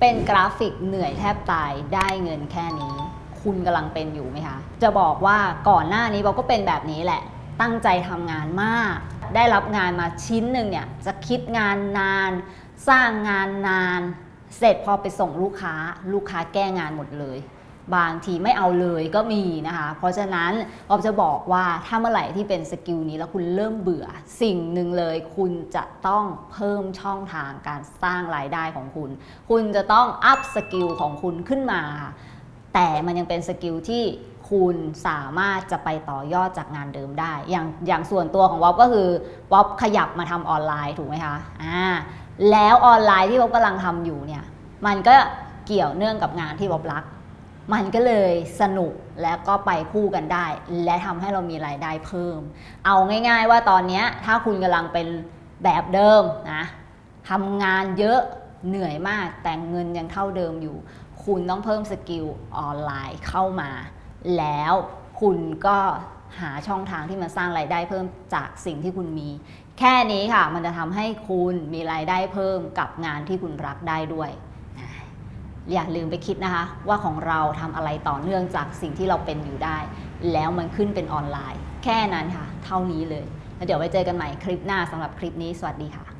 เป็นกราฟิกเหนื่อยแทบตายได้เงินแค่นี้ คุณกำลังเป็นอยู่ไหมคะ จะบอกว่าก่อนหน้านี้เราก็เป็นแบบนี้แหละ ตั้งใจทำงานมาก ได้รับงานมาชิ้นหนึ่งเนี่ยจะคิดงานนาน สร้างงานนาน เสร็จพอไปส่งลูกค้า ลูกค้าแก้งานหมดเลย บางทีไม่เอาเลยก็มีนะคะ เพราะฉะนั้นออมจะบอกว่าถ้าเมื่อไหร่ที่เป็นสกิลนี้แล้วคุณเริ่มเบื่อ สิ่งหนึ่งเลยคุณจะต้องเพิ่มช่องทางการสร้างรายได้ของคุณ คุณจะต้องอัพสกิลของคุณขึ้นมา แต่มันยังเป็นสกิลที่คุณสามารถจะไปต่อยอดจากงานเดิมได้ อย่างอย่างส่วนตัวของวอบก็คือวอบขยับมาทำออนไลน์ถูกไหมคะอ่าแล้วออนไลน์ที่วอบกำลังทำอยู่เนี่ยมันก็เกี่ยวเนื่องกับงานที่วอบรัก มันก็เลยสนุกแล้วก็ไปคู่กันได้ และทำให้เรามีรายได้เพิ่ม เอาง่าย ๆ ว่าตอนนี้ถ้าคุณกำลังเป็นแบบเดิมนะทำงานเยอะเหนื่อยมากแต่เงินยังเท่าเดิมอยู่ คุณต้องเพิ่มสกิลออนไลน์เข้ามา แล้วคุณก็หาช่องทางที่มาสร้างรายได้เพิ่มจากสิ่งที่คุณมี แค่นี้ค่ะ มันจะทำให้คุณมีรายได้เพิ่มกับงานที่คุณรักได้ด้วย อย่าลืมไปคิดนะคะ ว่าของเราทำอะไรต่อเนื่องจากสิ่งที่เราเป็นอยู่ได้ แล้วมันขึ้นเป็นออนไลน์ แค่นั้นค่ะ เท่านี้เลย แล้วเดี๋ยวไว้เจอกันใหม่คลิปหน้าสำหรับคลิปนี้ สวัสดีค่ะ